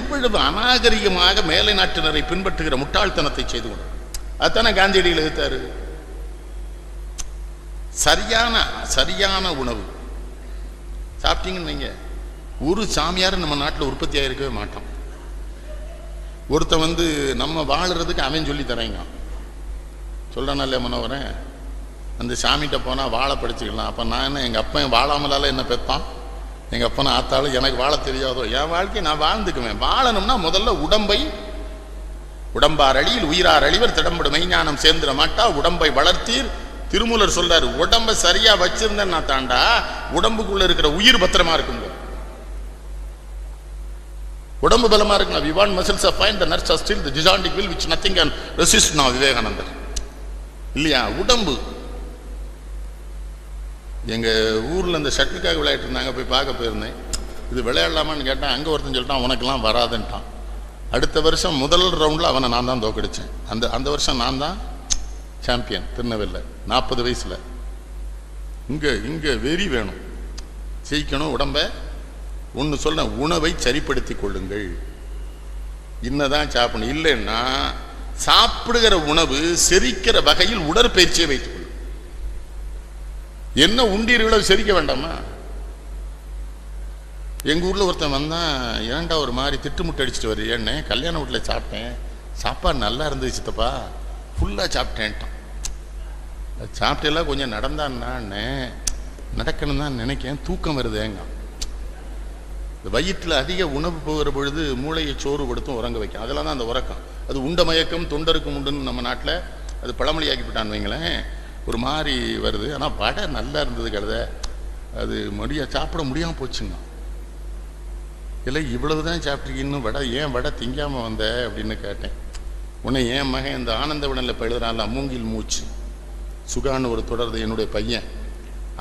எவ்வளவு அநாகரிகமாக மேலை நாட்டினரை பின்பற்றுகிற முட்டாள்தனத்தை செய்து கொண்டு. அதுதானே காந்தியடிகள் எழுத்தாரு சரியான சரியான உணவு. சாப்பிட்டீங்கன்னு வைங்க. ஒரு சாமியார் நம்ம நாட்டில் உற்பத்தி ஆகிருக்கவே மாட்டோம் ஒருத்தன் வந்து நம்ம வாழுறதுக்கு அவன் சொல்லி தரேங்க சொல்கிறானா இல்லையா மனோகரன்? அந்த சாமிகிட்ட போனால் வாழை படிச்சுக்கலாம். அப்போ நான் என்ன எங்கள் அப்பன் வாழாமலால என்ன பெற்றான் எங்கள் அப்பனை ஆத்தாலும் எனக்கு வாழ தெரியாதோ? என் வாழ்க்கையை நான் வாழ்ந்துக்குவேன். வாழணும்னா முதல்ல உடம்பை உடம்பார் அழியில் உயிரார் அழிவர் திடம்படும் மெய்ஞானம் சேர்ந்துட மாட்டா உடம்பை வளர்த்தீர். திருமூலர் சொல்றாரு உடம்பை சரியா வச்சிருந்தேன்னா தாண்டா உடம்புக்குள்ள இருக்கிற உயிர் பத்திரமா இருக்கும் உடம்பு பலமா இருக்கணும் we want muscles of iron the nerves are steel the gigantic will which nothing can resist நான் விவேகானந்தர் இல்லையா? உடம்பு எங்கள் ஊரில் இந்த ஷட்டிலுக்காக விளையாட்டு இருந்தாங்க போய் பார்க்க போயிருந்தேன். இது விளையாடலாமான்னு கேட்டேன் அங்கே ஒருத்தன் சொல்லிட்டான் உனக்கெல்லாம் வராதுன்ட்டான். அடுத்த வருஷம் முதல் ரவுண்டில் அவனை நான் தான் தோக்கடித்தேன் அந்த அந்த வருஷம் நான் தான் சாம்பியன் திருநெல்வேலியில் நாற்பது வயசில். இங்கே இங்கே வெறி வேணும். ஜெயிக்கணும் உடம்ப. ஒன்று சொல்ல உணவை சரிப்படுத்தி கொள்ளுங்கள். இன்னதான் சாப்பிடணும். இல்லைன்னா சாப்பிடுகிற உணவு செரிக்கிற வகையில் உடற்பயிற்சியை வைத்துக் என்ன உண்டீர்களோ செரிக்க வேண்டாமா? எங்கள் ஊரில் ஒருத்தன் வந்தான் ஏன்டா ஒரு மாதிரி திட்டுமுட்டு அடிச்சுட்டு வருது ஏன்னு கல்யாண வீட்டில் சாப்பிட்டேன். சாப்பாடு நல்லா இருந்துச்சு சித்தப்பா. ஃபுல்லாக சாப்பிட்டேன்ட்டான். சாப்பிட்டெல்லாம் கொஞ்சம் நடந்தான்னு நடக்கணும் தான் நினைக்கேன். தூக்கம் வருதேங்க இந்த வயிற்றில் அதிக உணவு போகிற பொழுது மூளையை சோறு கொடுத்தும் உறங்க வைக்கும். அதெல்லாம் தான் அந்த உறக்கம். அது உண்ட மயக்கம் தொண்டருக்கும் உண்டுன்னு நம்ம நாட்டில் அது பழமொழியாக்கி விட்டான்னு வைங்களேன். ஒரு மாதிரி வருது. ஆனால் வடை நல்லா இருந்தது கழுத. அது முடிய சாப்பிட முடியாமல் போச்சுங்க. இல்லை இவ்வளவு தான் சாப்பிட்ருக்கீங்க இன்னும் வடை ஏன் வடை திங்காமல் வந்த அப்படின்னு கேட்டேன். உன்னை என் மகன் இந்த ஆனந்த விடனில் இப்போ எழுதுறான்ல மூங்கில் மூச்சு. சுகான்னு ஒரு தொடர்ந்து என்னுடைய பையன்.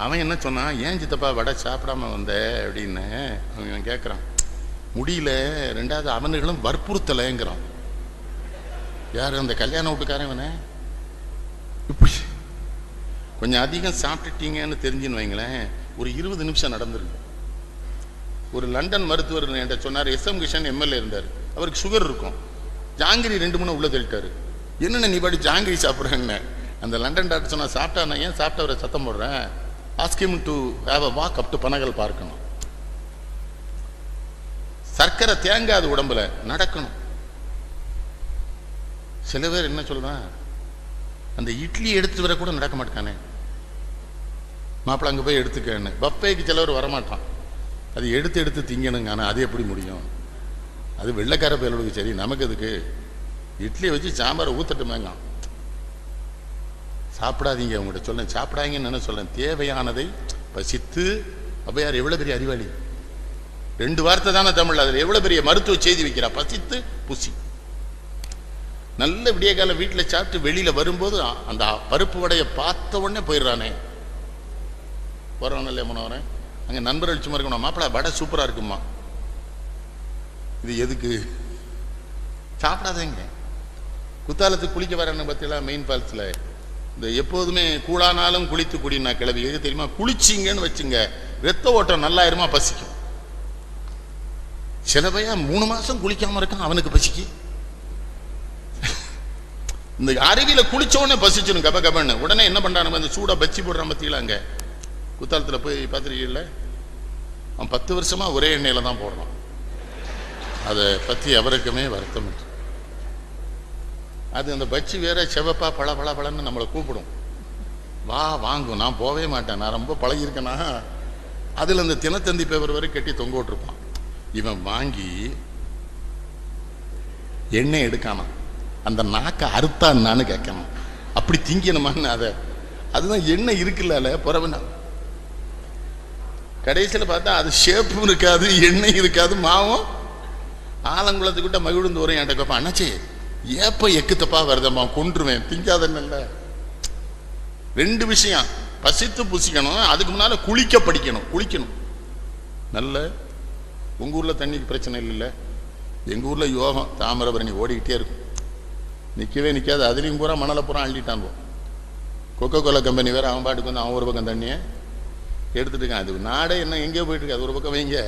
அவன் என்ன சொன்னான்? ஏன் சித்தப்பா வடை சாப்பிடாம வந்த அப்படின்னு அவன் கேட்குறான் முடியல ரெண்டாவது அவனுகளும் வற்புறுத்தலைங்கிறான். யார் அந்த கல்யாண வீட்டுக்காரன் இவனே? இப்படி கொஞ்சம் அதிகம் சாப்பிட்டுட்டீங்கன்னு தெரிஞ்சுன்னு வைங்களேன் ஒரு இருபது நிமிஷம் நடந்துருக்கு. ஒரு லண்டன் மருத்துவர் என்கிட்ட சொன்னார் எஸ் எம் கிஷன் எம்எல்ஏ இருந்தார். அவருக்கு சுகர் இருக்கும். ஜாங்கிரி ரெண்டு மூணு உள்ள தள்ளிட்டாரு. என்னென்ன நீ பாடி ஜாங்கிரி சாப்பிட்றேன்னு? அந்த லண்டன் டாக்டர் சொன்னால் சாப்பிட்டா நான் ஏன் சாப்பிட்டு சத்தம் போடுறேன்? Ask him to have a walk up to Panagal பார்க்கணும் சர்க்கரை தேங்காது உடம்புல நடக்கணும். சில பேர் என்ன சொல்றான் அந்த இட்லி எடுத்து வர கூட நடக்க மாட்டானே மாப்பிள்ள அங்கே போய் எடுத்துக்கன்னு. பப்பேக்கு சிலவர் வரமாட்டான். அது எடுத்து எடுத்து திங்கணுங்க. ஆனால் அது எப்படி முடியும்? அது வெள்ளைக்கார பயலுக்கு சரி. நமக்கு அதுக்கு இட்லியை வச்சு சாம்பாரை ஊத்தட்டுமேங்க சாப்பிடாதீங்க. அவங்கள்ட்ட சொல்லேன் சாப்பிடாதீங்கன்னு என்ன சொல்லேன் தேவையானதை பசித்து அவ்வையார் எவ்வளோ பெரிய அறிவாளி? ரெண்டு வார்த்தை தானே தமிழ் அதில் எவ்வளோ பெரிய மருத்துவ செய்தி வைக்கிறா? பசித்து புசி. நல்ல விடிய காலம் வீட்டில் சாப்பிட்டு வெளியில் வரும்போது அந்த பருப்பு வடையை பார்த்த உடனே போயிடுறானே. வரணும் இல்லையா மனோகரன் அங்கே நண்பர்கள் சும்மா இருக்கணும்? மாப்பிள்ள வடை சூப்பராக இருக்குமா? இது எதுக்கு? சாப்பிடாதேங்க. குத்தாலத்துக்கு குளிக்க வரேன்னு பார்த்தீங்களா மெயின் ஃபால்ஸில் இந்த எப்போதுமே கூழானாலும் குளித்து குடினா கிளவி எது தெரியுமா? குளிச்சிங்கன்னு வச்சுங்க. ரத்த ஓட்டம் நல்லாயிருமா? பசிக்கும். சில பையன் மூணு மாசம் குளிக்காம இருக்கான் அவனுக்கு பசிக்கு. இந்த அருவியில குளிச்ச உடனே பசிச்சிடும் கப கபன்னு உடனே என்ன பண்ணுறானுங்க இந்த சூடா பச்சி போடுறான் பத்தியில அங்க. குத்தாலத்தில் போய் பார்த்துருக்கீங்கள அவன் பத்து வருஷமா ஒரே எண்ணெயில தான் போடுறான். அதை பற்றி அவருக்குமே வருத்தம் அது அந்த பச்சி வேற செவப்பா பள பள பளன்னு நம்மளை கூப்பிடும். வா வாங்கும் நான் போவே மாட்டேன். நான் ரொம்ப பழகிருக்கேனா அதில் அந்த தினத்தந்தி பேப்பர் வரை கட்டி தொங்க விட்டுருப்பான். இவன் வாங்கி எண்ணெய் எடுக்கானான். அந்த நாக்கை அறுத்தான்னு கேட்கணும். அப்படி திங்கணுமான்னு அதை அதுதான் எண்ணெய் இருக்குல்ல புறவனா கடைசியில் பார்த்தா அது ஷேப்பும் இருக்காது எண்ணெய் இருக்காது மாவும். ஆலங்குளத்துக்கிட்ட மகிழ்ந்து வரும் என்கிட்ட கேட்பான் அண்ணாச்சி ஏப்ப எக்கு தப்பா வருதம்மா கொன்றுவேன் திங்காதன்னுல்ல ரெண்டு விஷயம் பசித்து புசிக்கணும் அதுக்கு முன்னால குளிக்க படிக்கணும் குளிக்கணும். நல்ல உங்க ஊர்ல தண்ணிக்கு பிரச்சனை இல்லைல்ல? எங்க ஊர்ல யோகம் தாமிரபரணி ஓடிக்கிட்டே இருக்கும். நிற்கவே நிற்காது அதுலேயும் பூரா மணலை பூரா அள்ளிட்டான் கொக்கோ கோலா கம்பெனி வேற அவன் பாட்டுக்கு வந்து அவன் ஒரு பக்கம் தண்ணியை எடுத்துட்டு இருக்கான் அது நாடே என்ன எங்கேயோ போயிட்டுருக்கு. அது ஒரு பக்கம் வைங்க.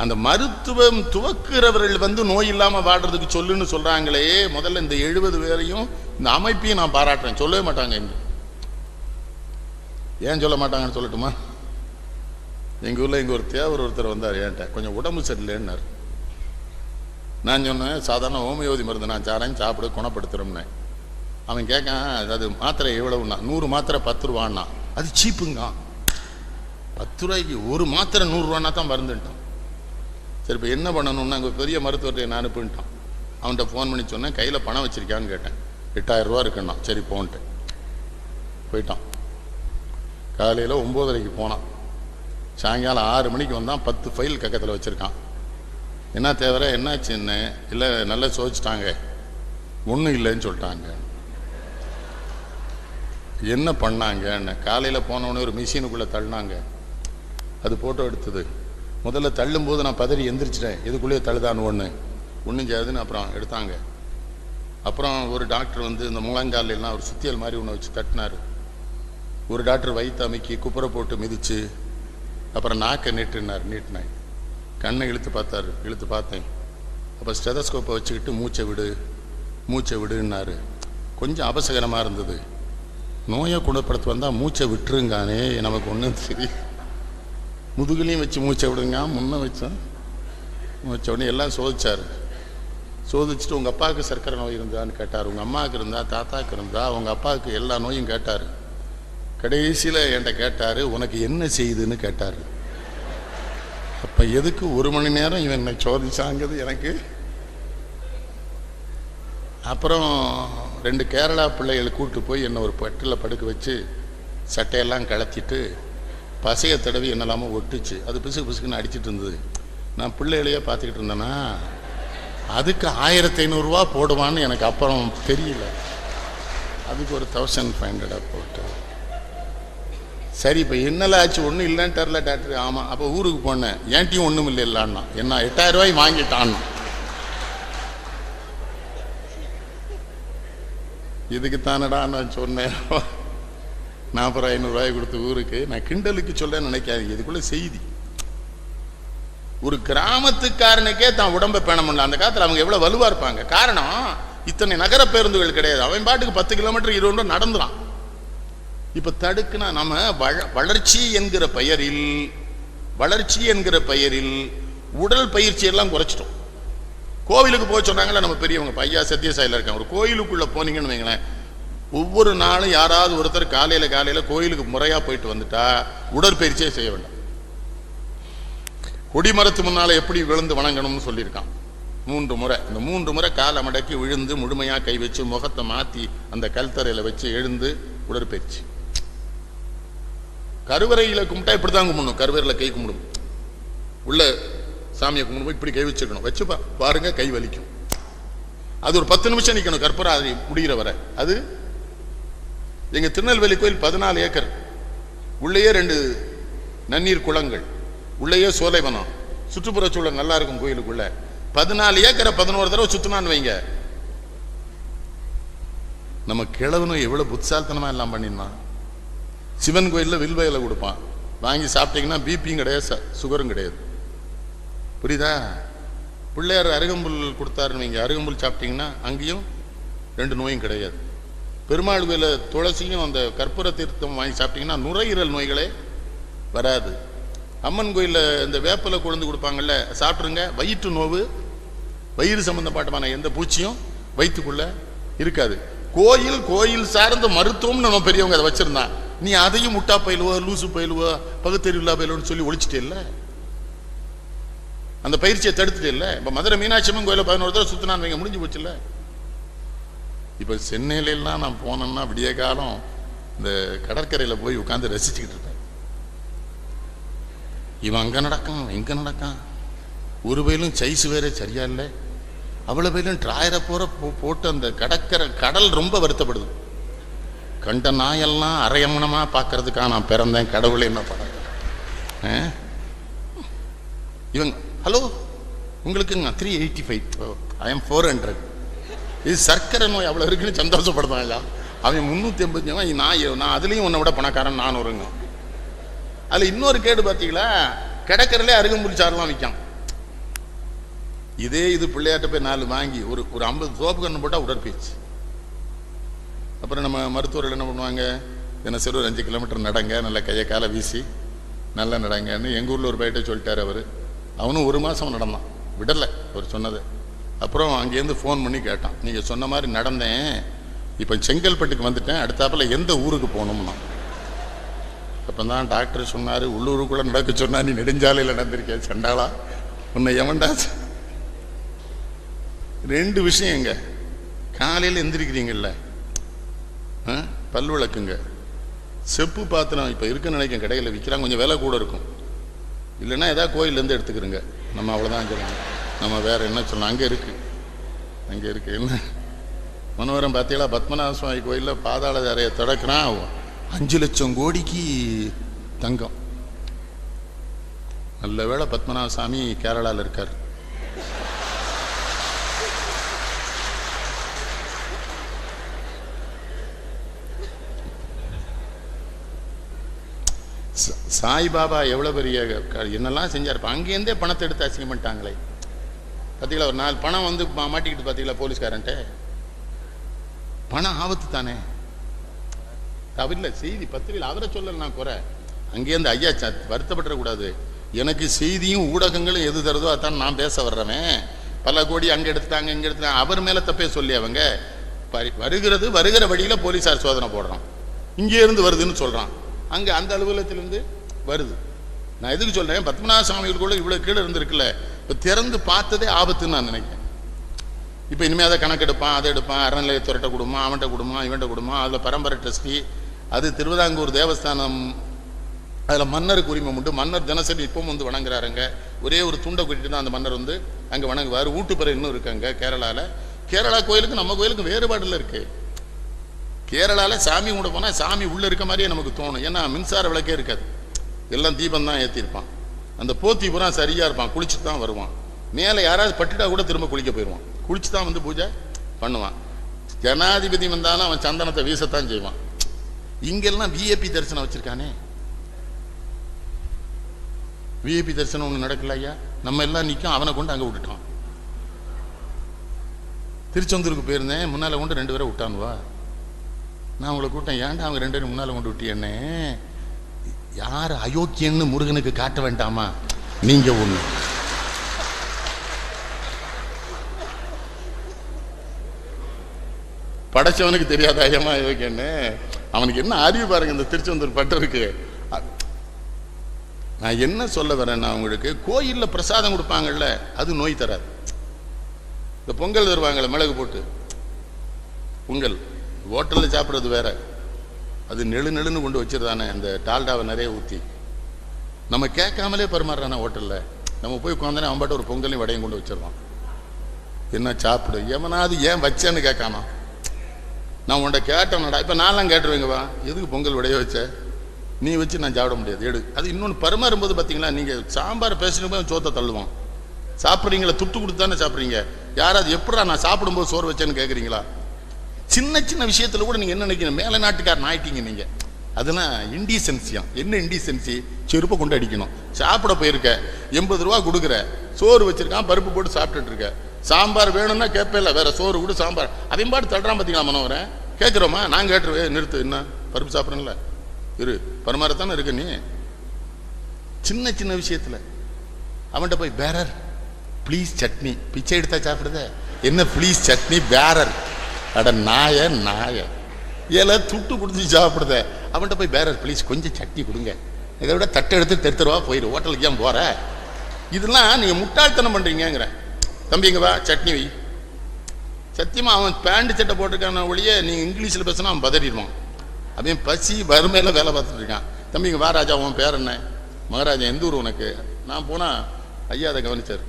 அந்த மருத்துவம் துவக்கிறவர்கள் வந்து நோய் இல்லாமல் வாடுறதுக்கு சொல்லுன்னு சொல்கிறாங்களே முதல்ல இந்த எழுபது பேரையும் இந்த அமைப்பையும் நான் பாராட்டுறேன். சொல்லவே மாட்டாங்க இங்கே. ஏன் சொல்ல மாட்டாங்கன்னு சொல்லட்டுமா? எங்கள் ஊரில் இங்கே ஒரு தேவர் ஒருத்தர் வந்தார் என்கிட்ட. கொஞ்சம் உடம்பு சரியில்லைன்னார். நான் சொன்னேன் சாதாரண ஹோமியோபதி மருந்து நான் சாரேன் சாப்பிட குணப்படுத்துறோம்னு அவன் கேட்கான் அது மாத்திரை எவ்வளவுண்ணா நூறு மாத்திரை பத்து ரூபான்னா. அது சீப்புங்க. பத்து ரூபாய்க்கு ஒரு மாத்திரை நூறுரூவானா தான் மருந்துட்டான் சரி இப்போ என்ன பண்ணணும்னா அங்கே பெரிய மருத்துவர்கிட்ட நான் அனுப்பிட்டான் அவன்கிட்ட ஃபோன் பண்ணி சொன்னேன் கையில் பணம் வச்சிருக்கியான்னு கேட்டேன். எட்டாயிரம் ரூபா இருக்குன்னா சரி போன்ட்டு. போயிட்டான். காலையில் ஒம்போதரைக்கு போனான். சாயங்காலம் ஆறு மணிக்கு வந்தான் பத்து ஃபைல் கக்கத்தில் வச்சுருக்கான். என்ன தேவை என்னாச்சுன்னு இல்லை நல்லா சோதிச்சிட்டாங்க. ஒன்றும் இல்லைன்னு சொல்லிட்டாங்க. என்ன பண்ணாங்கன்னு காலையில் போனவொடனே ஒரு மிஷினுக்குள்ளே தள்ளினாங்க. அது ஃபோட்டோ எடுத்தது. முதல்ல தள்ளும்போது நான் பதறி எந்திரிச்சிட்டேன். இதுக்குள்ளேயே தள்ளுதான்னு ஒன்று ஒன்றும் செய்யாதுன்னு அப்புறம் எடுத்தாங்க. அப்புறம் ஒரு டாக்டர் வந்து இந்த முழங்காலெல்லாம் ஒரு சுத்தியல் மாதிரி ஒன்று வச்சு தட்டினார். ஒரு டாக்டர் வயிற்று அமைக்கி குப்புரை போட்டு மிதித்து அப்புறம் நாக்கை நீட்டுனார் நீட்டினேன் கண்ணை இழுத்து பார்த்தாரு. இழுத்து பார்த்தேன். அப்போ ஸ்டெதஸ்கோப்பை வச்சுக்கிட்டு மூச்சை விடு மூச்சை விடுன்னாரு. கொஞ்சம் அபசகரமாக இருந்தது. நோயை குணப்படுத்த வந்தால் மூச்சை விட்டுருங்கானே நமக்கு ஒன்றும் தெரியும் முதுகுலையும் வச்சு மூச்சை விடுங்க. முன்ன வச்சோம் மூச்ச உடனே எல்லாம் சோதிச்சார். சோதிச்சுட்டு உங்கள் அப்பாவுக்கு சர்க்கரை நோய் இருந்தான்னு கேட்டார். உங்கள் அம்மாவுக்கு இருந்தா தாத்தாவுக்கு இருந்தா உங்கள் அப்பாவுக்கு எல்லா நோயும் கேட்டார். கடைசியில் என்கிட்ட கேட்டார் உனக்கு என்ன செய்யுதுன்னு? கேட்டார். அப்போ எதுக்கு ஒரு மணி நேரம் இவன் என்னை சோதிச்சாங்கிறது எனக்கு? அப்புறம் ரெண்டு கேரளா பிள்ளைகளை கூப்பிட்டு போய் என்னை ஒரு பட்டில் படுக்க வச்சு சட்டையெல்லாம் கலத்திட்டு பசையை தடவி என்னெல்லாமோ ஒட்டுச்சு. அது பிசுக்கு பிசுக்குன்னு அடிச்சிட்டு இருந்தது. நான் பிள்ளைகளையே பார்த்துக்கிட்டு இருந்தேன்னா அதுக்கு ஆயிரத்தி ஐநூறுரூவா போடுவான்னு எனக்கு அப்புறம் தெரியல. அதுக்கு ஒரு தௌசண்ட் ஃபைவ் ஹண்ட்ரடாக போட்டு சரி இப்போ என்னெல்லாம் ஆச்சு? ஒன்றும் இல்லைன்னு தெரில டாக்டர். ஆமாம் அப்போ ஊருக்கு போனேன். ஏன்ட்டியும் ஒன்றும் இல்லை இல்லான்னா. என்ன எட்டாயிரம் ரூபாய் வாங்கிட்டான் இதுக்கு தானடா நான் சொன்னேன். நாற்பது ஐநூறுரூவாய் கொடுத்து ஊருக்கு நான் கிண்டலுக்கு சொல்ல நினைக்காதீங்க. இதுக்குள்ள செய்தி. ஒரு கிராமத்துக்காரனுக்கே தான் உடம்பை பேண முடியல. அந்த காலத்தில் அவங்க எவ்வளோ வலுவா இருப்பாங்க. காரணம் இத்தனை நகர பேருந்துகள் கிடையாது. அவன் பாட்டுக்கு பத்து கிலோமீட்டர் இருபது ரூபா நடந்துறான். இப்ப தடுக்குனா நம்ம வள- வளர்ச்சி என்கிற பெயரில் வளர்ச்சி என்கிற பெயரில் உடல் பயிற்சி எல்லாம் குறைச்சிட்டோம். கோவிலுக்கு போக சொன்னாங்களே நம்ம பெரியவங்க பையா சத்யசாயில இருக்காங்க. ஒரு கோயிலுக்குள்ள போனீங்கன்னு வைங்களேன் ஒவ்வொரு நாளும் யாராவது ஒருத்தர் காலையில காலையில கோயிலுக்கு முறையா போயிட்டு வந்துட்டா உடற்பயிற்சியே செய்ய வேண்டாம். கொடிமரத்து முன்னால எப்படி விழுந்து வணங்கணும்னு சொல்லியிருக்கான். மூன்று முறை. இந்த மூன்று முறை காலை மடக்கி விழுந்து முழுமையா கை வச்சு முகத்தை மாத்தி அந்த கல்தரையில் வச்சு எழுந்து உடற்பயிற்சி. கருவறையில கும்பிட்டா இப்படிதான் கும்பிடணும். கருவறையில கை கும்பிடும் உள்ள சாமியை கும்பிடும்போது இப்படி கை வச்சுக்கணும். வச்சு பாருங்க கை வலிக்கும். அது ஒரு பத்து நிமிஷம் நிற்கணும் கற்பூராதி முடிகிற வரை. அது எங்கள் திருநெல்வேலி கோயில் பதினாலு ஏக்கர். உள்ளேயே ரெண்டு நன்னீர் குளங்கள். உள்ளேயே சோலைவனம். சுற்றுப்புற சூழல் நல்லா இருக்கும் கோயிலுக்குள்ள. பதினாலு ஏக்கரை பதினோரு தடவை சுத்தினான்னு வைங்க. நம்ம கிழவனும் எவ்வளோ புத்தால்தனமாக எல்லாம் பண்ணிருந்தான். சிவன் கோயிலில் வில்வ கொடுப்பான். வாங்கி சாப்பிட்டீங்கன்னா பிபியும் கிடையாது ச- சுகரும் கிடையாது. புரியுதா? பிள்ளையார் அருகம்புல் கொடுத்தாருன்னு வைங்க. அருகம்புல் சாப்பிட்டீங்கன்னா அங்கேயும் ரெண்டு நோயும் கிடையாது. பெருமாள் வேல துளசியும் அந்த கற்பூர தீர்த்தம் வாங்கி சாப்பிட்டீங்கன்னா நுரையீரல் நோய்களே வராது. அம்மன் கோயிலில் இந்த வேப்பிலை கொழுந்து கொடுப்பாங்கல்ல சாப்பிட்ருங்க வயிற்று நோவு வயிறு சம்மந்தப்பட்டமான எந்த பூச்சியும் வயிற்றுக்குள்ள இருக்காது. கோயில் கோயில் சார்ந்த மருத்துவம்னு நம்ம பெரியவங்க அதை வச்சுருந்தான் நீ அதையும் முட்டா பயிலுவோ லூசு பயிலுவோ பகுத்தறிவில்லா பயிலுவோன்னு சொல்லி ஒழிச்சிட்டே இல்லை அந்த பயிற்சியை தடுத்துட்டே இல்லை இப்போ மதுரை மீனாட்சி அம்மன் கோயிலில் பதினோரு தடவை சுத்தினான் வைங்க முடிஞ்சு போச்சுல்ல? இப்போ சென்னையிலலாம் நான் போனேன்னா விடிய காலம் இந்த கடற்கரையில் போய் உட்காந்து ரசிச்சுக்கிட்டு இருப்பேன். இவன் அங்கே நடக்கான் இங்கே நடக்கான். ஒரு பயிலும் சைஸ் வேற சரியா இல்லை. அவ்வளோ பயிலும் ட்ராயரை போற போ- போட்டு அந்த கடற்கரை கடல் ரொம்ப வருத்தப்படுது. கண்ட நாயெல்லாம் அரையமனமாக பார்க்கறதுக்காக நான் பிறந்தேன் கடவுளை என்ன படம். இவங்க hello உங்களுக்குங்க three eighty five I am four hundred இது சர்க்கரை நோய் அவ்வளோ இருக்குன்னு சந்தோஷப்படுதான் ஐயா அவன் முந்நூற்றி எண்பத்தி நான் நான் அதுலேயும் உன்னை விட பணக்காரன் நானூறுங்க. அதில் இன்னொரு கேடு பார்த்தீங்களா கிடக்கிறலே அருகம்புல் சாறுலாம் விற்கான் இதே இது பிள்ளையாட்ட போய் நாலு வாங்கி ஒரு ஒரு ஐம்பது சோப்பு கண்ணு போட்டால் உடற்பயிற்சி. அப்புறம் நம்ம மருத்துவர்கள் என்ன பண்ணுவாங்க? தினசரி ஒரு அஞ்சு கிலோமீட்டர் நடங்க நல்ல கையை காலை வீசி நல்லா நடங்கன்னு எங்கள் ஊரில் ஒரு பையிட்ட சொல்லிட்டார் அவர். அவனும் ஒரு மாதம் நடந்தான். விடலை அவர் சொன்னது. அப்புறம் அங்கேருந்து ஃபோன் பண்ணி கேட்டான். நீங்கள் சொன்ன மாதிரி நடந்தேன். இப்போ செங்கல்பட்டுக்கு வந்துட்டேன். அடுத்தாப்பில் எந்த ஊருக்கு போகணும்னா? அப்போ தான் டாக்டர் சொன்னார் உள்ளூருக்குள்ளே நடக்க சொன்னா நீ நெடுஞ்சாலையில் நடந்திருக்கேன் சண்டாளா? உன்னை எவன்டா ரெண்டு ரெண்டு விஷயங்க காலையில் எந்திரிக்கிறீங்கல்ல ஆ? பல் விளக்குங்க. செப்பு பாத்திரம் இப்போ இருக்குன்னு நினைக்கிறேன் கடையில் விற்கிறாங்க கொஞ்சம் விலை கூட இருக்கும். இல்லைன்னா ஏதாவது கோயிலேருந்து எடுத்துக்கிறோங்க. நம்ம அவ்வளோதான் சொல்லுங்கள் நம்ம வேற என்ன சொல்லலாம் அங்கே இருக்கு. அங்கே இருக்கு. என்ன? மனோரம் பார்த்தீங்களா பத்மநாப சுவாமி கோயிலில் பாதாள அறையை திறக்கிறான் அஞ்சு லட்சம் கோடிக்கு தங்கம். நல்ல வேளை பத்மநாப சாமி கேரளாவில் இருக்கார். ச- சாய்பாபா எவ்வளோ பெரிய என்னெல்லாம் செஞ்சார்? இப்ப அங்கேருந்தே பணத்தை எடுத்து அசிங்கம் பண்ணிட்டாங்களே. பார்த்தீங்களா ஒரு நாலு பணம் வந்து மாட்டிக்கிட்டு பார்த்தீங்களா போலீஸ்காரன்ட்ட? பணம் ஆபத்து தானே தவிர செய்தி பத்திரிகையில் அவரை சொல்லல நான் குறை. அங்கேருந்து ஐயா ச- வருத்தப்பட்டுறக்கூடாது. எனக்கு செய்தியும் ஊடகங்களும் எது தருதோ அதான் நான் பேச வர்றவன். பல கோடி அங்கே எடுத்துட்டாங்க இங்கே எடுத்துட்டாங்க. அவர் மேலே தப்பே சொல்லி அவங்க. வருகிறது வருகிற வழியில் போலீஸார் சோதனை போடுறான். இங்கேருந்து வருதுன்னு சொல்கிறான் அங்கே அந்த அலுவலகத்திலேருந்து வருது. நான் எதுக்கு சொல்கிறேன் பத்மநாப சுவாமிகளுக்குள்ள இவ்வளோ கீழே இருந்திருக்குல்ல. இப்போ திறந்து பார்த்ததே ஆபத்துன்னு நான் நினைக்கிறேன். இப்போ இனிமேல் அதை கணக்கெடுப்பான் அதை எடுப்பான் அறநிலையத்துறைட்ட கொடுமா அவன்கிட்ட கொடுமா இவன்கிட்ட கொடுமா அதில் பரம்பரை ட்ரஸ்டி அது திருவிதாங்கூர் தேவஸ்தானம் அதில் மன்னருக்கு உரிமை உண்டு. மன்னர் தினசரி இப்பவும் வந்து வணங்குறாருங்க. ஒரே ஒரு துண்டை கூட்டிட்டு தான் அந்த மன்னர் வந்து அங்கே வணங்குவார். ஊட்டுப்பறை இன்னும் இருக்காங்க கேரளாவில் கேரளா கோயிலுக்கு நம்ம கோயிலுக்கு வேறுபாடில் இருக்கு. கேரளாவில் சாமி கும்பிட போனால் சாமி உள்ளே இருக்க மாதிரியே நமக்கு தோணும். ஏன்னா மின்சார விளக்கே இருக்காது. எல்லாம் தீபம் தான் ஏற்றிருப்பான் அந்த போத்தி பூரா சரியாக இருப்பான் குளிச்சுட்டு தான் வருவான். மேலே யாராவது பட்டுட்டா கூட திரும்ப குளிக்க போயிடுவான். குளிச்சு தான் வந்து பூஜை பண்ணுவான். ஜனாதிபதி வந்தாலும் அவன் சந்தனத்தை வீசத்தான் செய்வான். இங்கெல்லாம் விஏபி தரிசனம் வச்சிருக்கானே. விஏபி தரிசனம் ஒன்று நடக்கல ஐயா. நம்ம எல்லாம் நிற்கும் அவனை கொண்டு அங்கே விட்டுட்டான். திருச்செந்தூருக்கு போயிருந்தேன் முன்னால் கொண்டு ரெண்டு பேரை விட்டானுவா. நான் உங்களை கூட்டம் ஏன்டா அவங்க ரெண்டு பேரும் முன்னால் கொண்டு விட்டியண்ணே யார் அயோக்கியன்னு முருகனுக்கு காட்ட வேண்டாமா? நீங்க ஒண்ணு. படைச்சவனுக்கு தெரியாத? ஐயமா அயோக்கியன்னு? அவனுக்கு என்ன அறிவு பாருங்க இந்த திருச்செந்தூர் பட்டருக்கு நான் என்ன சொல்ல வரேன்னா அவங்களுக்கு கோயில்ல பிரசாதம் கொடுப்பாங்கல்ல அது நோய் தராது. இந்த பொங்கல் தருவாங்கள்ல மிளகு போட்டு. பொங்கல் ஹோட்டலில் சாப்பிட்றது வேற. அது நெழு நெழுன்னு கொண்டு வச்சிருந்தானே அந்த டால்டாவை நிறைய ஊற்றி நம்ம கேட்காமலே பரிமாறுறானே ஹோட்டலில். நம்ம போய் உட்காந்தானே அவன் பாட்டு ஒரு பொங்கலையும் வடையும் கொண்டு வச்சிருவான். என்ன சாப்பிடு? எவனாவது ஏன் வச்சேன்னு கேட்காமா. நான் உன்ட்ட கேட்டேன்டா இப்போ நான்லாம் கேட்டுருவேங்க வா எதுக்கு பொங்கல் வடைய வச்ச? நீ வச்சு நான் சாப்பிட முடியாது. எடு. அது இன்னொன்று பரிமாறும்போது பார்த்தீங்களா நீங்கள் சாம்பார் பேசுனப்போ சோத்தை தள்ளுவான். சாப்பிட்றீங்களா? துட்டு கொடுத்து தானே சாப்பிட்றீங்க. யாராவது எப்படா நான் சாப்பிடும்போது சோறு வச்சேன்னு கேட்குறீங்களா சின்ன சின்ன விஷயத்துல கூட நீங்க என்ன நினைக்கணும்? மேல நாட்டுக்காரன் ஆயிட்டீங்க நீங்க. அதெல்லாம் இன்டீசென்சியா என்ன இன்டீசென்சி செருப்பை கொண்டு அடிக்கணும். சாப்பிட போயிருக்க. எண்பது ரூபா கொடுக்குற. சோறு வச்சிருக்கான் பருப்பு போட்டு சாப்பிட்டுட்டு இருக்க. சாம்பார் வேணும்னா கேட்பே இல்லை வேற சோறு கூட சாம்பார். அதையும் பாட்டு தடுறான் பார்த்தீங்களா மனோவரன் கேட்குறோமா நான் கேட்டுருவேன் நிறுத்து என்ன? பருப்பு சாப்பிட்றேன்ல இரு பரிமாறத்தானே இருக்க நீ? சின்ன சின்ன விஷயத்தில். அவன்கிட்ட போய் பேரர் ப்ளீஸ் சட்னி. பிச்சை எடுத்தா சாப்பிடுத? என்ன ப்ளீஸ் சட்னி பேரர் அட நாய நாய. ஏல துட்டு குடிஞ்சு சாப்பிடுத. அவன்கிட்ட போய் பேரர் ப்ளீஸ் கொஞ்சம் சட்னி கொடுங்க. இதை விட தட்டை எடுத்து தெருத்தருவா போயிரு. ஹோட்டலுக்கு ஏன் போகிற இதெல்லாம் நீங்கள் முட்டாள்தனம் பண்ணுறீங்கிற தம்பிங்க வா சட்னி வை. சத்தியமாக அவன் பேண்ட் சட்டை போட்டிருக்கான ஒழிய நீங்கள் இங்கிலீஷில் பேசினா அவன் பதறிடுவான். அவன் பசி வறுமையில் வேலை பார்த்துட்டு இருக்கான். தம்பி வா ராஜா உன் பேர் என்ன? மகாராஜா எந்த ஊர் உனக்கு? நான் போனால் ஐயா அதை கவனிச்சார்.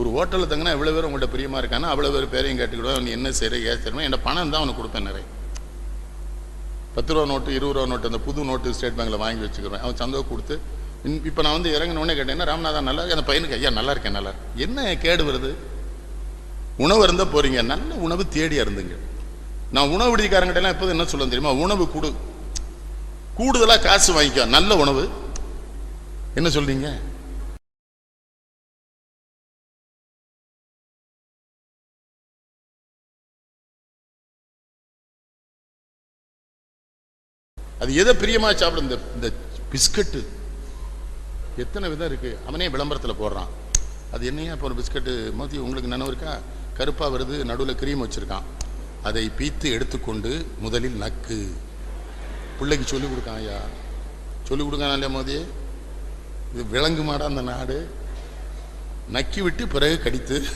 ஒரு ஹோட்டலில் தங்கினா எவ்வளோ பேர் உங்கள்கிட்ட பிரியமாக இருக்கானா அவ்வளோ பேர் பேரையும் கேட்டுக்கிடுவோம் நீ என்ன செய்கிற ஏன் செய்யணும் என்ன பணம் தான் அவனுக்கு கொடுப்பேன் நிறைய. பத்து ரூபா நோட்டு இருபது ரூபா நோட்டு அந்த புது நோட்டு ஸ்டேட் பேங்க்கில் வாங்கி வச்சுக்கிறேன். அவன் சந்தோ கொடுத்து இப்போ நான் வந்து இறங்கினோடனே கேட்டேன்னா ராமநாதா நல்லா இருக்கு? அந்த பையனுக்கு ஐயா நல்லா இருக்கேன் நல்லா இருக்கு என்ன கேடு வருது? உணவு இருந்தால் போகிறீங்க நல்ல உணவு தேடி இருந்துங்க நான் உணவு விடிக்காரங்கிட்டலாம் இப்போது எப்போதும் என்ன சொல்ல தெரியுமா? உணவு கூடு கூடுதலாக காசு வாங்கிக்கோ. நல்ல உணவு. என்ன சொல்கிறீங்க அது எதை பிரியமாக சாப்பிடும்? இந்த இந்த பிஸ்கட்டு. எத்தனை விதம் இருக்குது அவனே விளம்பரத்தில் போடுறான். அது என்னையா இப்போ ஒரு பிஸ்கட்டு? மோதி உங்களுக்கு நினைவு இருக்கா? கருப்பாக வருது நடுவில் கிரீம் வச்சுருக்கான். அதை பீத்து எடுத்துக்கொண்டு முதலில் நக்கு. பிள்ளைக்கு சொல்லிக் கொடுக்கான் ஐயா. சொல்லிக் கொடுக்கான் இல்லையா மோதி? இது விளங்குமாடா அந்த நாடு. நக்கி விட்டு பிறகு கடித்து.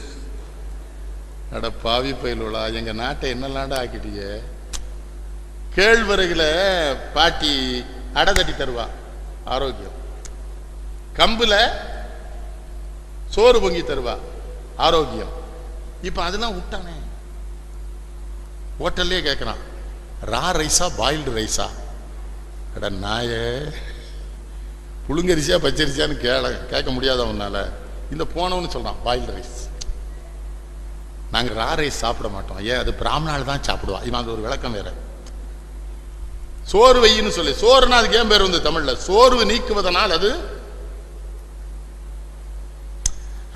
அட பாவி பயிலுலா எங்கள் நாட்டை என்னெல்லாம் ஆக்கிட்டீங்க கேழ்வரகில் பாட்டி அடை தட்டி தருவா. ஆரோக்கியம். கம்பில் சோறு பொங்கி தருவா. ஆரோக்கியம். இப்போ அதெல்லாம் விட்டானே. ஹோட்டல்லே கேட்குறான் ரா ரைஸா பாயில்டு ரைஸா அட நாயே. புழுங்கரிசியா பச்சரிசியான்னு கேள கேட்க முடியாத உன்னால? இந்த போனவன்னு சொல்கிறான் பாயில்டு ரைஸ் நாங்கள் ரா ரைஸ் சாப்பிட மாட்டோம். ஏன்? அது பிராமணால் தான் சாப்பிடுவா. இவன் அது ஒரு விளக்கம் வேறு. சோறு சொல்லி சோறுனா அதுக்கு ஏன் பேர் வந்து தமிழ்ல? சோர்வு நீக்குவதனால் அது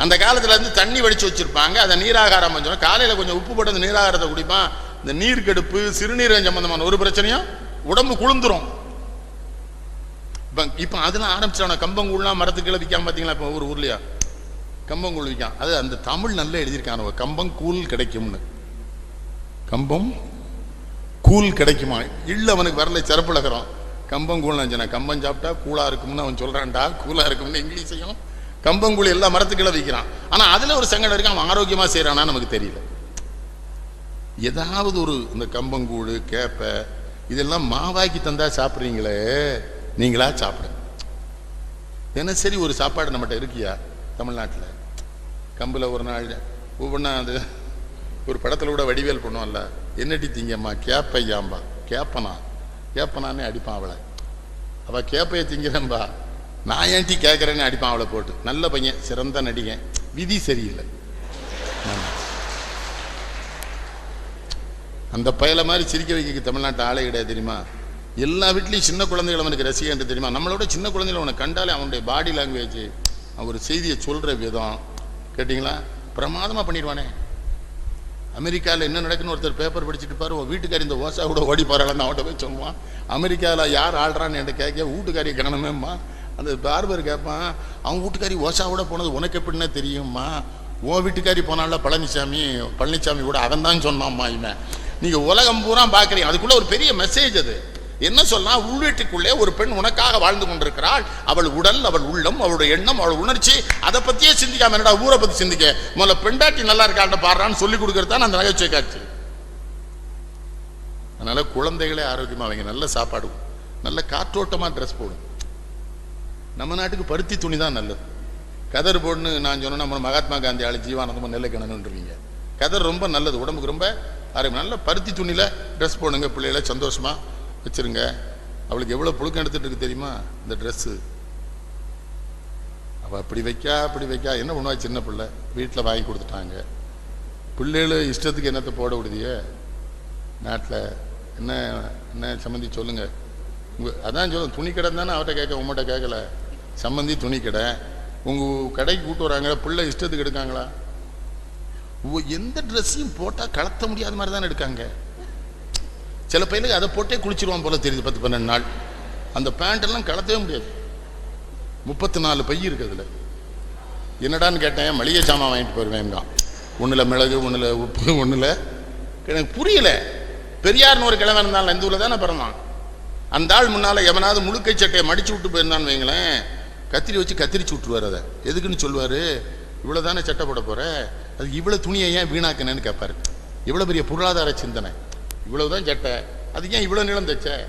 அந்த காலத்துல இருந்து தண்ணி வடிச்சு வச்சிருப்பாங்க அதை நீராகாரம் கொஞ்சம் காலையில கொஞ்சம் உப்பு போட்டு நீராகாரத்தை குடிப்பான். இந்த நீர்க்கெடுப்பு சிறுநீரகம் சம்பந்தமான ஒரு பிரச்சனையும் உடம்பு குளிந்துரும் இப்போ இப்போ அதெல்லாம் ஆரம்பிச்சான கம்பங்கூழ்லாம் மரத்துக்குள்ள விற்காம பாத்தீங்களா இப்போ ஒரு ஊர்லயா? கம்பங்கூழ் விற்கான் அது அந்த தமிழ் நல்லா எழுதியிருக்காங்க. கம்பங்கூழ் கிடைக்கும்னு. கம்பம் கூழ் கிடைக்குமா? இல்லை அவனுக்கு வரல சிறப்புலகிறோம் கம்பங்கூழ் நினைச்சேன் கம்பம் சாப்பிட்டா கூழாக இருக்கும்னு அவன் சொல்கிறான்டா கூலாக இருக்கும்னு இங்கிலீஷையும் கம்பங்கூழ் எல்லா மரத்துக்குள்ள வைக்கிறான். ஆனால் அதில் ஒரு சங்கடம் இருக்கு. அவன் ஆரோக்கியமாக செய்கிறானா நமக்கு தெரியல. ஏதாவது ஒரு இந்த கம்பங்கூழ் கேப்பை இதெல்லாம் மாவாக்கி தந்தா சாப்பிட்றீங்களே நீங்களா சாப்பிடுங்க. தினசரி ஒரு சாப்பாடு நம்மகிட்ட இருக்கியா? தமிழ்நாட்டில். கம்பில் ஒரு நாள் ஒவ்வொன்றா அது ஒரு படத்தில் கூட வடிவேல் பண்ணுவான்ல என்னடி திங்கம்மா கேப்பையாம்பா கேப்பனா? கேப்பனானே அடிப்பான் அவளை. அவள் கேப்பையை திங்கிறேன்பா. நான் ஏன்டி கேட்குறேன்னு அடிப்பான் அவளை போட்டு. நல்ல பையன் சிறந்த நடிகன். விதி சரியில்லை. அந்த பயல மாதிரி சிரிக்க வைக்க தமிழ்நாட்டு ஆளே கிடையாது தெரியுமா? எல்லா வீட்லேயும் சின்ன குழந்தைகள் அவனுக்கு ரசிகன் தெரியுமா? நம்மளோட சின்ன குழந்தைகள் அவனை கண்டாலே அவனுடைய பாடி லாங்குவேஜ் அவர் ஒரு செய்தியை சொல்கிற விதம். கேட்டிங்களா? பிரமாதமாக பண்ணிடுவானே. அமெரிக்காவில் என்ன நடக்குன்னு ஒருத்தர் பேப்பர் படிச்சுட்டு பாரு உன் வீட்டுக்காரி இந்த ஓசா கூட ஓடி போகிறாங்கன்னு அவன்கிட்ட போய் சொல்லுவான். அமெரிக்காவில் யார் ஆள்றான்னு என்கிட்ட கேட்க வீட்டுக்காரி கணமேம்மா அந்த பார்பர் கேட்பான் அவன் வீட்டுக்காரி ஓசாவோட போனது உனக்கு எப்படின்னா தெரியும்மா? உன் வீட்டுக்காரி போனால பழனிசாமி பழனிசாமி கூட அவன் தான் சொன்னாம்மா இவன். நீங்கள் உலகம் பூரா பார்க்குறீங்க அதுக்குள்ளே ஒரு பெரிய மெசேஜ் அது. என்ன சொல்லலாம் உள்வீட்டுக்குள்ளே ஒரு பெண் உனக்காக வாழ்ந்து கொண்டிருக்கிறாள். அவள் உடல் அவள் உள்ளம் அவளுடைய எண்ணம் அவள் உணர்ச்சி அதை பத்தியே சிந்திக்காம என்னடா ஊரை பத்தி சிந்திக்க? முதல்ல பெண்டாட்டி நல்லா இருக்காண்ட பாடுறான்னு சொல்லி கொடுக்கறது தான் அந்த நகைச்சுவை காட்சி. அதனால குழந்தைகளே ஆரோக்கியமா அவங்க நல்ல சாப்பாடு. நல்ல காற்றோட்டமா ட்ரெஸ் போடும் நம்ம நாட்டுக்கு பருத்தி துணி தான் நல்லது. கதர் போடுன்னு நான் சொன்னேன் நம்ம மகாத்மா காந்தி ஆளு ஜீவானந்தமாக நெல்லை கிணணுன்றீங்க கதர் ரொம்ப நல்லது. உடம்புக்கு ரொம்ப ஆரோக்கியம். நல்ல பருத்தி துணியில் ட்ரெஸ் போடுங்க பிள்ளைகளை. சந்தோஷமாக வச்சிருங்க. அவளுக்கு எவ்வளோ புழுக்கம் எடுத்துகிட்டு இருக்கு தெரியுமா? இந்த ட்ரெஸ்ஸு அவள் அப்படி வைக்கா அப்படி வைக்கா என்ன பண்ணுவா சின்ன பிள்ளை? வீட்டில் வாங்கி கொடுத்துட்டாங்க. பிள்ளைகள் இஷ்டத்துக்கு என்னத்தை போட விடுதிய? நாட்டில் என்ன என்ன சம்மந்தி சொல்லுங்கள் உங்கள் அதான் சொல்லுங்க துணி கடை தானே அவர்கிட்ட கேட்க உங்கள்கிட்ட கேட்கல. சம்மந்தி துணி கடை. உங்கள் கடைக்கு கூப்பிட்டு வராங்களா பிள்ளை இஷ்டத்துக்கு எடுக்காங்களா? உ- எந்த ட்ரெஸ்ஸையும் போட்டால் கலத்த முடியாத மாதிரி தானே எடுக்காங்க. சில பையனுக்கு அதை போட்டே குளிச்சிருவான் போல தெரியுது பத்து பன்னெண்டு நாள். அந்த பேண்ட் எல்லாம் கலத்தவே முடியாது. முப்பத்தி நாலு பை இருக்குது அதில். என்னடான்னு கேட்டேன் மளிகை சாமான் வாங்கிட்டு போயிருவேன் ஒன்றில் மிளகு ஒன்றில் உப்பு ஒன்றில் எனக்கு புரியல. பெரியார்னு ஒரு கிழமை இருந்தாலும் இந்த ஊரில் தானே பிறந்தான். அந்த ஆள் முன்னால எவனாவது முழுக்கை சட்டையை மடிச்சு விட்டு போயிருந்தான்னு வைங்களேன் கத்திரி வச்சு கத்திரிச்சு விட்டுருவார் அதை. எதுக்குன்னு சொல்லுவார்? இவ்வளோ தானே சட்டை போட போகிற அது இவ்வளோ துணியை ஏன் வீணாக்கினேன்னு கேட்பார். இவ்வளோ பெரிய பொருளாதார சிந்தனை. இவ்வளவுதான் சட்டை. அது ஏன் இவ்வளவு நீளம் தைச்ச?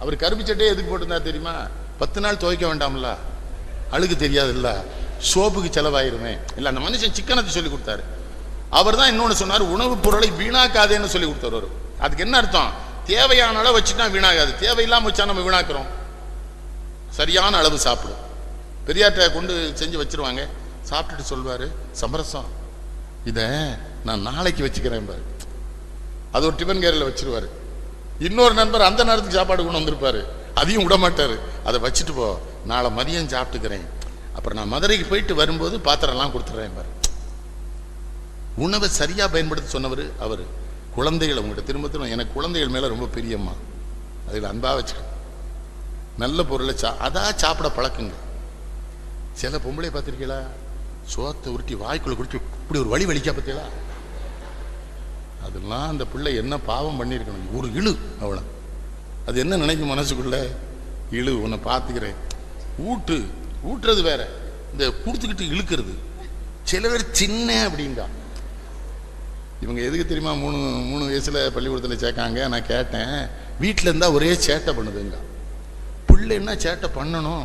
அவர் கருப்பு சட்டையை எதுக்கு போட்டிருந்தா தெரியுமா? பத்து நாள் துவைக்க வேண்டாம்ல. அழுக்கு தெரியாதுல்ல. சோப்புக்கு செலவாயிருமே. இல்ல அந்த மனுஷன் சிக்கனத்தை சொல்லி கொடுத்தாரு. அவர் தான் இன்னொன்று சொன்னார் உணவுப் பொருளை வீணாக்காதேன்னு சொல்லி கொடுத்தாரு அதுக்கு என்ன அர்த்தம்? தேவையான அளவு வச்சுட்டா வீணாகாது. தேவையில்லாமல் வச்சா நம்ம வீணாக்குறோம். சரியான அளவு சாப்பிடும் பெரியார்கிட்ட கொண்டு செஞ்சு வச்சிருவாங்க. சாப்பிட்டுட்டு சொல்வார் சமரசம். இதை நான் நாளைக்கு வச்சுக்கிறேன் பாரு. அது ஒரு டிஃபன் கேரில் வச்சிருவாரு. இன்னொரு நண்பர் அந்த நேரத்துக்கு சாப்பாடு கொண்டு வந்திருப்பாரு. அதையும் விட மாட்டார். அதை வச்சுட்டு போ நாளை மதியம் சாப்பிட்டுக்கிறேன். அப்புறம் நான் மதுரைக்கு போயிட்டு வரும்போது பாத்திரம்லாம் கொடுத்துட்றேன் பாரு. உணவை சரியாக பயன்படுத்த சொன்னவர் அவர். குழந்தைகள் உங்கள்கிட்ட திரும்ப திரும்ப எனக்கு குழந்தைகள் மேலே ரொம்ப பிரியம்மா. அதில் அன்பாக வச்சுக்க நல்ல பொருளை சா அதான் சாப்பிட பழக்குங்க. சில பொம்பளை பார்த்துருக்கீங்களா? சோத்தை உருட்டி வாய்க்குள்ளே குடிச்சு இப்படி ஒரு வழி வலிக்கா பார்த்தீங்களா அதெல்லாம் அந்த பிள்ளை என்ன பாவம் பண்ணியிருக்கணும்? ஒரு இழு அவ்வளோ அது என்ன நினைக்கும் மனசுக்குள்ள? இழு உன்னை பார்த்துக்கிறேன். ஊட்டு ஊட்டுறது வேற. இந்த கொடுத்துக்கிட்டு இழுக்கிறது. சில பேர் சின்ன அப்படிங்கா இவங்க எதுக்கு தெரியுமா மூணு மூணு வயசுல பள்ளிக்கூடத்தில் சேர்க்காங்க? நான் கேட்டேன். வீட்டில் இருந்தால் ஒரே சேட்டை பண்ணுதுங்க. பிள்ளை என்ன சேட்டை பண்ணணும்?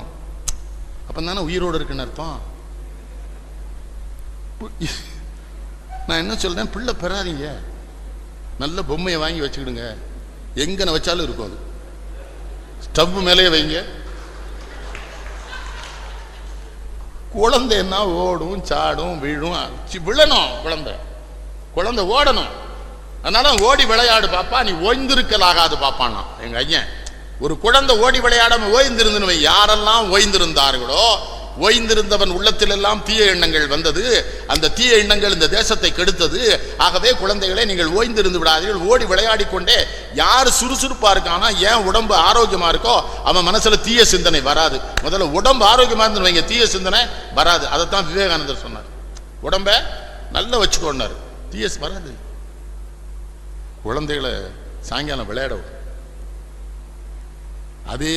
அப்போ தானே உயிரோடு இருக்குன்னு அர்த்தம். நான் என்ன சொல்கிறேன் பிள்ளை பெறாதீங்க. நல்ல பொம்மையை வாங்கி வச்சுக்கிடுங்க. எங்கே வச்சாலும் இருக்கும் அது. ஸ்டவ் மேலேயே வைங்க. குழந்தைன்னா ஓடும் சாடும் விழும் விழணும் குழந்தை. குழந்தை ஓடணும். அதனால ஓடி விளையாடு பாப்பா நீ ஓய்ந்திருக்கலாகாது பாப்பானா. எங்க ஐயன் ஒரு குழந்தை ஓடி விளையாடாம ஓய்ந்திருந்துன்னு வை. யாரெல்லாம் ஓய்ந்திருந்தார்களோ ஓய்ந்திருந்தவன் உள்ளத்தில் எல்லாம் தீய எண்ணங்கள் வந்தது. அந்த தீய எண்ணங்கள் இந்த தேசத்தை கெடுத்தது. ஆகவே குழந்தைகளை நீங்கள் ஓய்ந்திருந்து விடாதீர்கள். ஓடி விளையாடி கொண்டே யார் சுறுசுறுப்பா இருக்கானா ஏன் உடம்பு ஆரோக்கியமா இருக்கோ அவன் மனசுல தீய சிந்தனை வராது. முதல்ல உடம்பு ஆரோக்கியமா இருந்து வைங்க. தீய சிந்தனை வராது. அதைத்தான் விவேகானந்தர் சொன்னார். உடம்ப நல்லா வச்சுக்கோன்னாரு. தீய வராது. குழந்தைகளை சாயங்காலம் விளையாட அதே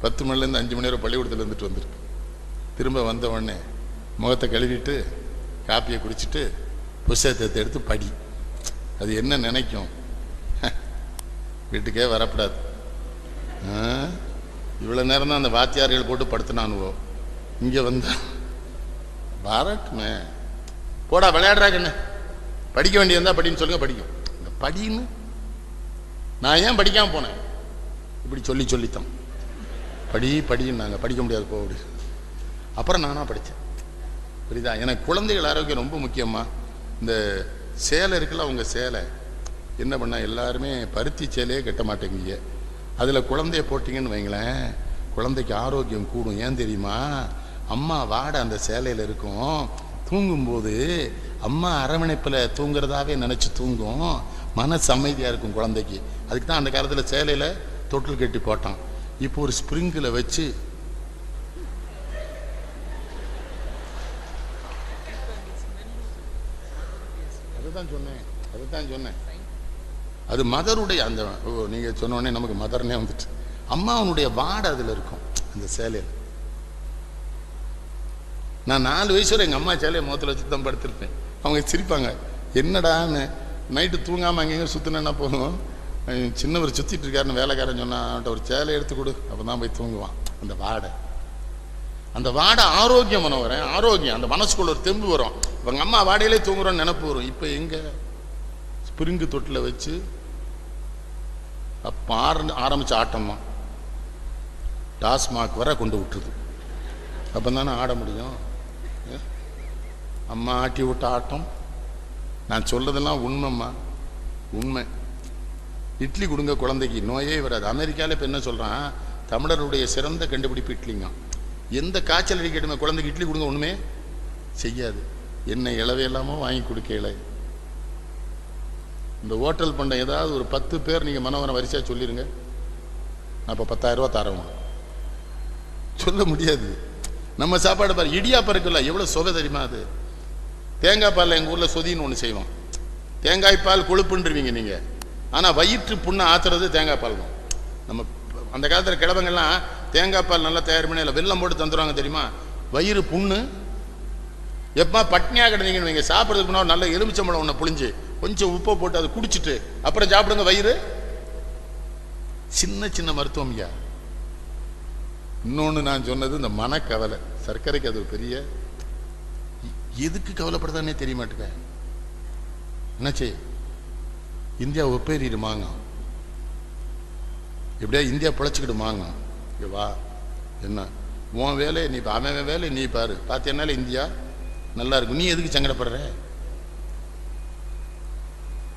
பத்து மணிலேருந்து அஞ்சு மணி நேரம் பள்ளிக்கூடத்தில் இருந்துட்டு வந்திருக்கு திரும்ப வந்த உடனே முகத்தை கழுவிட்டு காப்பியை குடிச்சிட்டு புஸ்தகத்தை எடுத்து படி. அது என்ன நினைக்கும்? வீட்டுக்கே வரக்கூடாது இவ்வளோ நேரம் தான் அந்த வாத்தியார்கள் போட்டு படுத்தினானுவோ? இங்கே வந்தா. வரட்டுமே. போடா விளையாடுறா கண்ணு. படிக்க வேண்டியதா படின்னு சொல்லுங்க படிக்கும். படின்னு? நான் ஏன் படிக்காமல் போனேன்? இப்படி சொல்லி சொல்லித்தான். படி படின்னாங்க படிக்க முடியாது போ அப்படி. அப்புறம் நானாக படித்தேன் புரியுதா? எனக்கு குழந்தைகள் ஆரோக்கியம் ரொம்ப முக்கியமாக இந்த சேலை இருக்குல்ல அவங்க சேலை. என்ன பண்ணால் எல்லாருமே பருத்தி சேலையே கட்ட மாட்டேங்குங்க அதில் குழந்தைய போட்டிங்கன்னு வைங்களேன் குழந்தைக்கு ஆரோக்கியம் கூடும். ஏன் தெரியுமா? அம்மா வாடை அந்த சேலையில் இருக்கும். தூங்கும்போது அம்மா அரவணைப்பில் தூங்குறதாவே நினச்சி தூங்கும். மனசு அமைதியாக இருக்கும் குழந்தைக்கு. அதுக்கு தான் அந்த காலத்தில் சேலையில் தொட்டில் கட்டி போட்டான். இப்போ ஒரு ஸ்ப்ரிங்கில் வச்சு அதுதான் சொன்னேன் அதுதான் சொன்னேன். அது மதருடைய அந்த ஓ நீங்கள் சொன்ன நமக்கு மதர்னே வந்துட்டு. அம்மாவனுடைய வாடை அதில் இருக்கும் அந்த சேலையில். நான் நாலு வயசு வரை எங்கள் அம்மா சேலையை முகத்தில் வச்சு தான் படுத்திருப்பேன். அவங்க சிரிப்பாங்க என்னடான்னு? நைட்டு தூங்காமல் அங்கேயும் சுற்றினா போதும். சின்னவர் சுற்றிட்டு இருக்காருன்னு வேலைக்காரன் சொன்னா ஒரு சேலை எடுத்து கொடு. அப்போ தான் போய் தூங்குவான். அந்த வாடை. அந்த வாடை ஆரோக்கியம் பண்ண வரேன் ஆரோக்கியம். அந்த மனசுக்குள்ள ஒரு தெம்பு வரும். இவங்க அம்மா வாடையிலே தூங்குறோன்னு நினப்பு வரும். இப்போ எங்க? ஸ்பிரிங்கு தொட்டில் வச்சு அப்போ ஆர ஆரம்பிச்ச ஆட்டம் தான் டாஸ்மாக் வர கொண்டு விட்டுருது. அப்போ தானே ஆட முடியும். அம்மா ஆட்டி விட்ட ஆட்டம். நான் சொல்றதெல்லாம் உண்மைம்மா. உண்மை. இட்லி கொடுங்க குழந்தைக்கு. நோயே வராது. அமெரிக்காவில் இப்போ என்ன சொல்கிறான் தமிழருடைய சிறந்த கண்டுபிடிப்பு இட்லிங்க. எந்த காய்ச்சல் அடிக்கட்டுமே குழந்தைக்கு இட்லி கொடுங்க ஒன்றுமே செய்யாது. என்ன இளவையெல்லாமோ வாங்கி கொடுக்கல. இந்த ஹோட்டல் பண்ண ஏதாவது ஒரு பத்து பேர் நீங்கள் மனோகரம் வரிசையாக சொல்லிடுங்க நான் இப்போ பத்தாயிரம் ரூபா சொல்ல முடியாது. நம்ம சாப்பாடு பாரு இடியாப்பம் இருக்குல்ல எவ்வளோ சுவை தெரியுமா அது? தேங்காய் பாலில் எங்கள் ஊரில் சொதின்னு ஒன்று செய்வோம். தேங்காய் பால் கொழுப்புன்றீங்க நீங்கள் ஆனால் வயிற்று புண்ணை ஆத்துறது தேங்காய் பால் தான். நம்ம அந்த காலத்தில் கிழவங்கள்லாம் தேங்காய் பால் நல்லா தயார் பண்ணி இல்லை வெல்லம் போட்டு தந்துடுவாங்க தெரியுமா? வயிறு புண்ணு. எப்போ பட்னியாக கிடந்தீங்கன்னு வைங்க சாப்பிட்றதுக்கு முன்னாடி நல்ல எலுமிச்சம்பழம் ஒன்று புளிஞ்சு கொஞ்சம் உப்பை போட்டு அதை குடிச்சிட்டு அப்புறம் சாப்பிடுங்க வயிறு. சின்ன சின்ன மருத்துவம் ஐயா இன்னொன்று நான் சொன்னது இந்த மனக்கவலை. சர்க்கரைக்கு அது ஒரு பெரிய எதுக்கு கவலைப்படுதானே தெரிய மாட்டேங்க என்னாச்சு? இந்தியா ஒப்பேறிடுமாங்க எப்படியா இந்தியா பிழைச்சிக்கிடுமாங்க இங்க வா. என்ன? உன் வேலையை நீ பா- அவன் வேலையை நீ பாரு. பார்த்தேன்னால இந்தியா நல்லா இருக்கும். நீ எதுக்கு சங்கடப்படுற?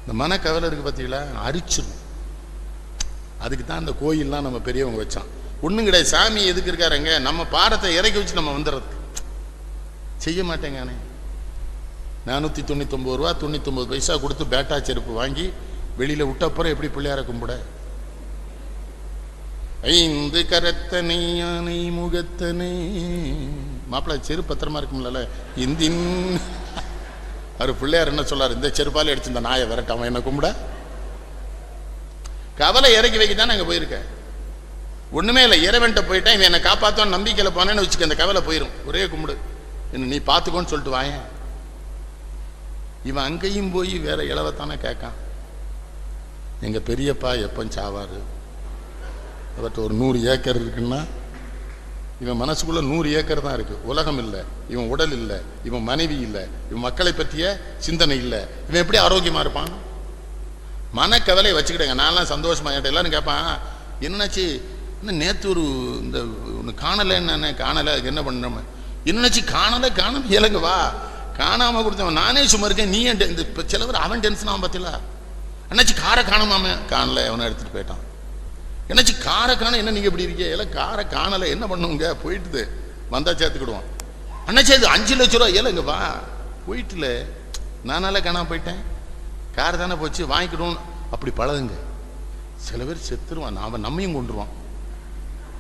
இந்த மனக்கவலை இருக்கு பார்த்தீங்களா அரிச்சிடும் அதுக்கு தான் இந்த கோயில்லாம் நம்ம பெரியவங்க வச்சான். ஒன்றும் கிடையாது. சாமி எதுக்கு இருக்காருங்க? நம்ம பாரத்தை இறக்கி வச்சு நம்ம வந்துடுறது செய்ய மாட்டேங்கானே நானூற்றி தொண்ணூத்தொம்பது ரூபா தொண்ணூத்தொம்பது பைசா கொடுத்து பேட்டா செருப்பு வாங்கி வெளியில் விட்டப்புறம் எப்படி பிள்ளையார கும்பிட? ஐந்து கரத்தனை யானை முகத்தனை. மாப்பிள்ளை செரு பத்திரமா இருக்கும்ல இந்தின். அவர் பிள்ளையார் என்ன சொல்லார்? இந்த செருப்பாலே அடிச்சு இந்த நாயை விரட்ட அவன் என்ன கும்பிட? கவலை இறக்கி வைக்க தான் அங்கே போயிருக்கேன் ஒண்ணுமே இல்லை இறைவன்ட்ட போயிட்டேன் இவன் என்னை காப்பாற்றுவான் நம்பிக்கையில் போனேன்னு வச்சுக்க அந்த கவலை போயிடும் ஒரே கும்பிடு. என்ன நீ பார்த்துக்கோன்னு சொல்லிட்டு வாயேன். இவன் அங்கேயும் போய் வேற இளவத்தானே கேட்கான். எங்கள் பெரியப்பா எப்போ சாவார்? அவர்கிட்ட ஒரு நூறு ஏக்கர் இருக்குன்னா இவன் மனசுக்குள்ள நூறு ஏக்கர் தான் இருக்கு. உலகம் இல்லை இவன் உடல் இல்லை இவன் மனைவி இல்லை இவன் மக்களை பற்றிய சிந்தனை இல்லை. இவன் எப்படி ஆரோக்கியமாக இருப்பான்? மனக்கவலையை வச்சுக்கிட்டேங்க. நான்லாம் சந்தோஷமாக என்கிட்ட எல்லாரும் கேட்பான் என்னாச்சு? என்ன நேற்று ஒரு இந்த ஒன்று காணலை என்ன காணலை? அதுக்கு என்ன பண்ண என்னாச்சு? காணலை காணாம இலங்க வா. கொடுத்தவன். நானே சும்மா இருக்கேன். நீ டெ- இந்த சிலவர் அவன் டென்ஷன் ஆகும் பார்த்தீங்களா அண்ணாச்சி காரை காணுமாமே காணல அவனை எடுத்துட்டு போயிட்டான். என்னாச்சு காரை காண என்ன நீங்க இப்படி இருக்கீங்க? எல்லாம் காரை காணலை என்ன பண்ணுங்க போயிட்டுது. வந்தா சேர்த்துக்கிடுவோம். அண்ணாச்சி அது அஞ்சு லட்ச ரூபா ஏல இங்க வா. போயிட்டுல நானால காணாம போயிட்டேன். கார் தானே போச்சு வாங்கிக்கிடும் அப்படி பழகுங்க. சில பேர் செத்துருவான். அவன் நம்மையும் கொண்டுருவான்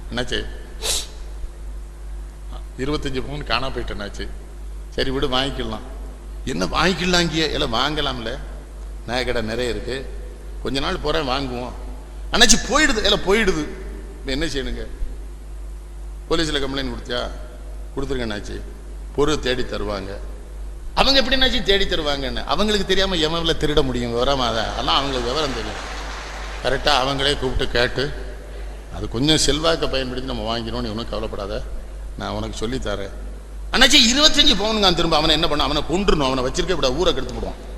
என்னாச்சு இருபத்தஞ்சு பவுன் காணா போயிட்டேனாச்சு சரி விடு வாங்கிக்கலாம். என்ன வாங்கிக்கலாங்கிய? இங்கேயே எல்லாம் வாங்கலாம்ல. நகைக்கடை நிறைய இருக்கு. கொஞ்ச நாள் போகிறேன் வாங்குவோம். அண்ணாச்சி போயிடுது. எல்லாம் போயிடுது. இப்போ என்ன செய்யணுங்க? போலீஸில் கம்ப்ளைண்ட் கொடுத்தியா? கொடுத்துருங்க அண்ணாச்சி. பொருள் தேடி தருவாங்க. அவங்க எப்படி என்னாச்சு தேடி தருவாங்கன்னு? அவங்களுக்கு தெரியாமல் எவன்ல திருட முடியும் விவரமா அதான் ஆனால் அவங்களுக்கு விவரம் தெரியும். கரெக்டாக அவங்களே கூப்பிட்டு கேட்டு அது கொஞ்சம் செல்வாக்கை பயன்படுத்தி நம்ம வாங்கினோம் ஒன்றும் கவலைப்படாத. நான் உனக்கு சொல்லித் தரேன். அண்ணாச்சி இருபத்தஞ்சு பவுனுங்க. திரும்ப அவனை என்ன பண்ண அவனை கொண்டுணும் அவனை வச்சிருக்க விட ஊரை கெடுத்து போடுவான்.